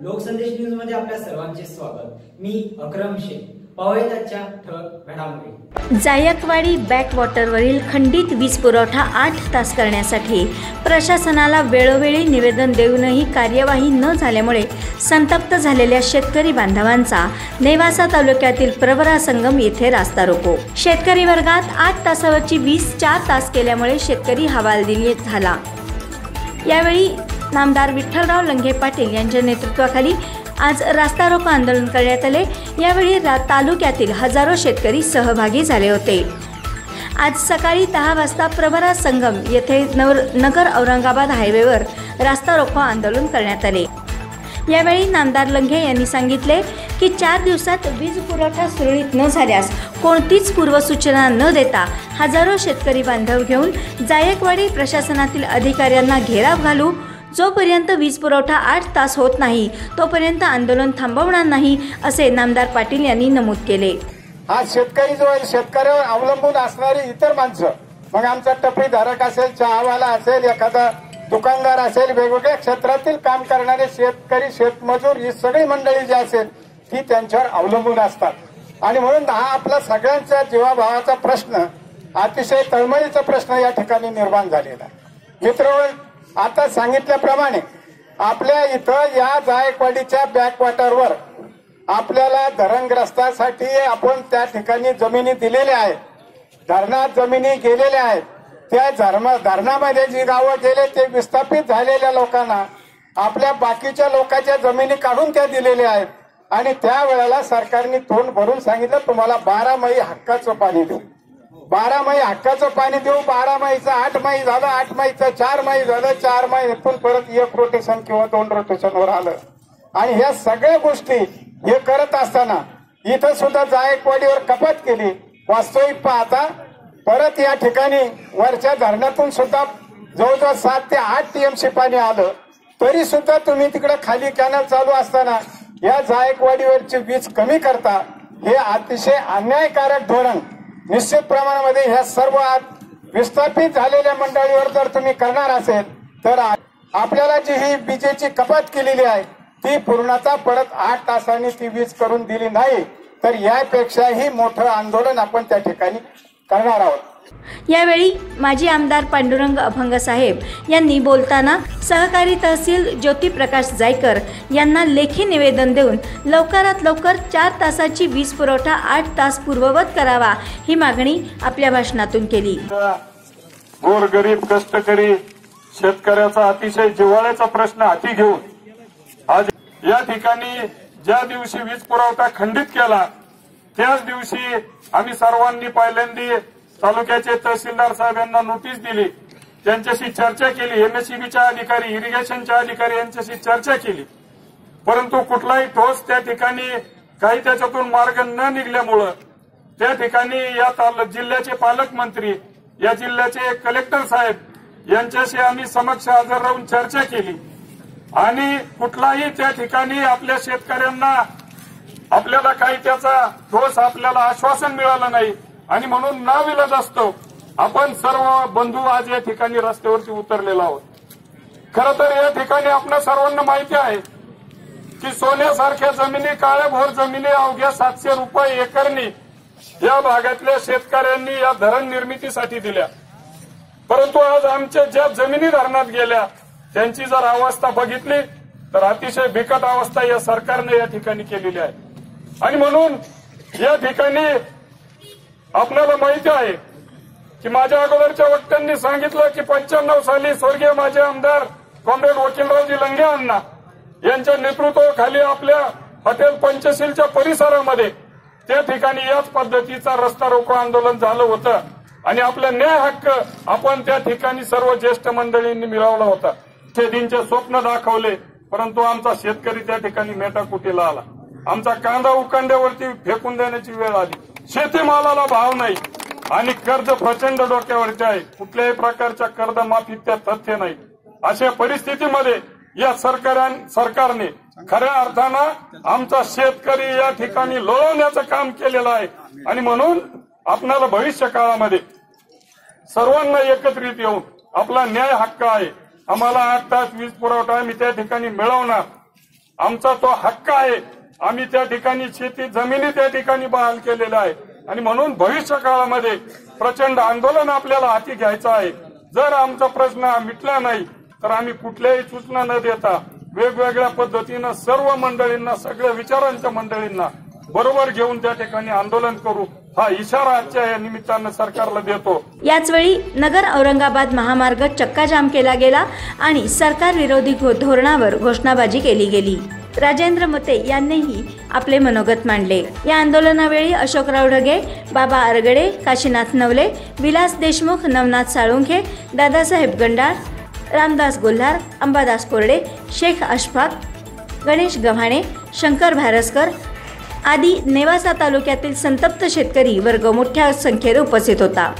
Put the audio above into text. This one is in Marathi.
लोकसंदेश न्यूजमध्ये आपल्या सर्वांचे स्वागत. मी अक्रम शेख पाहूयात आजच्या ठळक घडामोडी. जायकवाडी बॅकवॉटरवरील खंडित वीज पुरवठा आठ तास करण्यासाठी प्रशासनाला वेळोवेळी निवेदन देऊनही कार्यवाही न झाल्यामुळे संतप्त झालेल्या शेतकरी बांधवांचा नेवासा तालुक्यातील प्रवरा संगम येथे रास्ता रोको. शेतकरी वर्गात आठ तासावरची वीज चार तास केल्यामुळे शेतकरी हवालदिल झाला. यावेळी नामदार विठ्ठलराव लंघे पाटील यांच्या नेतृत्वाखाली आज रास्ता रोको आंदोलन करण्यात आले. यावेळी रा तालुक्यातील हजारो शेतकरी सहभागी झाले होते. आज सकाळी दहा वाजता प्रभरा संगम येथे नवर नगर औरंगाबाद हायवेवर रास्ता रोको आंदोलन करण्यात आले. यावेळी नामदार लंघे यांनी सांगितले की चार दिवसात वीज पुरवठा सुरळीत न झाल्यास कोणतीच पूर्वसूचना न देता हजारो शेतकरी बांधव घेऊन जायकवाडी प्रशासनातील अधिकाऱ्यांना घेराव घालू जोपर्यंत वीज पुरवठा आठ तास होत नाही तोपर्यंत आंदोलन थांबवणार नाही असे नामदार पाटील यांनी नमूद केले. आज शेतकरी जो आहे शेतकऱ्यावर अवलंबून असणारी इतर माणसं मग आमचा टपरी धारक असेल चहावाला असेल एखादा दुकानदार असेल वेगवेगळ्या क्षेत्रातील काम करणारे शेतकरी शेतमजूर ही सगळी मंडळी जी असेल ती त्यांच्यावर अवलंबून असतात. आणि म्हणून हा आपला सगळ्यांचा जीवाभावाचा प्रश्न अतिशय तळमळीचा प्रश्न या ठिकाणी निर्माण झालेला मित्र आता सांगितल्याप्रमाणे आपल्या इथं या जायकवाडीच्या बॅकवॉटरवर आपल्याला धरणग्रस्तासाठी आपण त्या ठिकाणी जमिनी दिलेल्या आहेत. धरणात जमिनी गेलेल्या आहेत. त्या धर्म धरणामध्ये जी गावं गेले ते विस्थापित झालेल्या लोकांना आपल्या बाकीच्या लोकांच्या जमिनी काढून त्या दिलेल्या आहेत. आणि त्यावेळेला सरकारने तोंड भरून सांगितलं तुम्हाला बारा मई हक्काचं पाणी देऊ. बारा माही हक्काचं पाणी देऊ बारा माहीचं आठ माही झालं आठ माहीचं चार माही झालं चार माही इथून परत एक रोटेशन किंवा दोन रोटेशनवर आलं. आणि ह्या सगळ्या गोष्टी हे करत असताना इथं सुद्धा जायकवाडीवर कपात केली. वास्तविक पाहता परत या ठिकाणी वरच्या धरणातून सुद्धा जवळजवळ सात ते आठ टीएमसी पाणी आलं. तरी सुद्धा तुम्ही तिकडे खाली कॅनल चालू असताना या जायकवाडीवरची वीज कमी करता हे अतिशय अन्यायकारक धोरण निश्चित प्रमाणामध्ये ह्या सर्व विस्थापित झालेल्या मंडळीवर जर तुम्ही करणार असेल तर आपल्याला जी ही विजेची कपात केलेली आहे ती पूर्णता परत आठ तासांनी ती वीज करून दिली नाही तर यापेक्षाही मोठं आंदोलन आपण त्या ठिकाणी करणार आहोत. यावेळी माजी आमदार पांडुरंग अभंग साहेब यांनी बोलताना सहकारी तहसील ज्योतिप्रकाश जायकर यांना लेखी निवेदन देऊन लवकरात लवकर चार तासाची वीज पुरवठा आठ तास पूर्ववत करावा ही मागणी आपल्या भाषणातून केली. गोरगरीब कष्टकरी शेतकऱ्याचा अतिशय जिव्हाळ्याचा प्रश्न हाती घेऊन आज या ठिकाणी ज्या दिवशी वीज पुरवठा खंडित केला त्याच दिवशी आम्ही सर्वांनी पहिल्यांदा तालुक्याचे तहसीलदार साहेब यांना नोटीस दिली. त्यांच्याशी चर्चा केली. एमएससीबीच्या अधिकारी इरिगेशनच्या अधिकारी यांच्याशी चर्चा केली. परंतु कुठलाही ठोस त्या ठिकाणी काही त्याच्यातून मार्ग न निघल्यामुळं त्या ठिकाणी या जिल्ह्याचे पालकमंत्री या जिल्ह्याचे कलेक्टर साहेब यांच्याशी आम्ही समक्ष हजर राहून चर्चा केली. आणि कुठलाही त्या ठिकाणी आपल्या शेतकऱ्यांना आपल्याला काही त्याचा ठोस आपल्याला आश्वासन मिळालं नाही. आणि म्हणून नाविलाज असतो. आपण सर्व बंधू आज या ठिकाणी रस्त्यावरती उतरलेलो आहोत. खरं तर या ठिकाणी आपल्या सर्वांना माहिती आहे की सोन्यासारख्या जमिनी काळ्याभोर जमिनी अवघ्या सातशे रुपये एकरनी या भागातल्या शेतकऱ्यांनी या धरण निर्मितीसाठी दिल्या. परंतु आज आमच्या ज्या जमिनी धरणात गेल्या त्यांची जर अवस्था बघितली तर अतिशय बिकट अवस्था या सरकारने या ठिकाणी केलेली आहे. आणि म्हणून या ठिकाणी आपल्याला माहिती आहे की माझ्या अगोदरच्या वक्त्यांनी सांगितलं की पंच्याण्णव साली स्वर्गीय माझे आमदार कॉम्रेड वकीलरावजी लंगे अण्णा यांच्या नेतृत्वाखाली आपल्या हॉटेल पंचशीलच्या परिसरामध्ये त्या ठिकाणी याच पद्धतीचा रस्ता रोको आंदोलन झालं होतं. आणि आपला न्याय हक्क आपण त्या ठिकाणी सर्व ज्येष्ठ मंडळींनी मिळवला होता. शेतींचे स्वप्न दाखवले परंतु आमचा शेतकरी त्या ठिकाणी मेटाकुटीला आला. आमचा कांदा उकांड्यावरती फेकून देण्याची वेळ आली. शेतीमालाला भाव नाही आणि कर्ज प्रचंड डोक्यावरचे आहे. कुठल्याही प्रकारच्या कर्जमाफी त्या तथ्य नाही. अशा परिस्थितीमध्ये या सरकारां सरकारने खऱ्या अर्थानं आमचा शेतकरी या ठिकाणी लोळवण्याचं काम केलेलं आहे. आणि म्हणून आपल्याला भविष्य काळामध्ये सर्वांना एकत्रित येऊन आपला न्याय हक्क आहे. आम्हाला आठ तास वीज पुरवठा आम्ही त्या ठिकाणी मिळवणार. आमचा तो हक्क आहे. आम्ही त्या ठिकाणी शेती जमिनी त्या ठिकाणी बहाल केलेल्या आहे आणि म्हणून भविष्य काळामध्ये प्रचंड आंदोलन आपल्याला हाती घ्यायचं आहे. जर आमचा प्रश्न मिटला नाही तर आम्ही कुठल्याही सूचना न देता वेगवेगळ्या पद्धतीनं सर्व मंडळींना सगळ्या विचारांच्या मंडळींना बरोबर घेऊन त्या ठिकाणी आंदोलन करू हा इशारा आजच्या या निमित्तानं सरकारला देतो. याचवेळी नगर औरंगाबाद महामार्ग चक्काजाम केला गेला आणि सरकार विरोधी धोरणावर घोषणाबाजी केली गेली. राजेंद्र मते यांनीही आपले मनोगत मांडले. या आंदोलनावेळी अशोकराव ढगे बाबा अरगडे काशीनाथ नवले विलास देशमुख नवनाथ साळुंखे दादासाहेब गंडाळ रामदास गोल्हार अंबादास कोरडे शेख अशफाक गणेश गव्हाणे शंकर भारसकर आदी नेवासा तालुक्यातील संतप्त शेतकरी वर्ग मोठ्या संख्येने उपस्थित होता.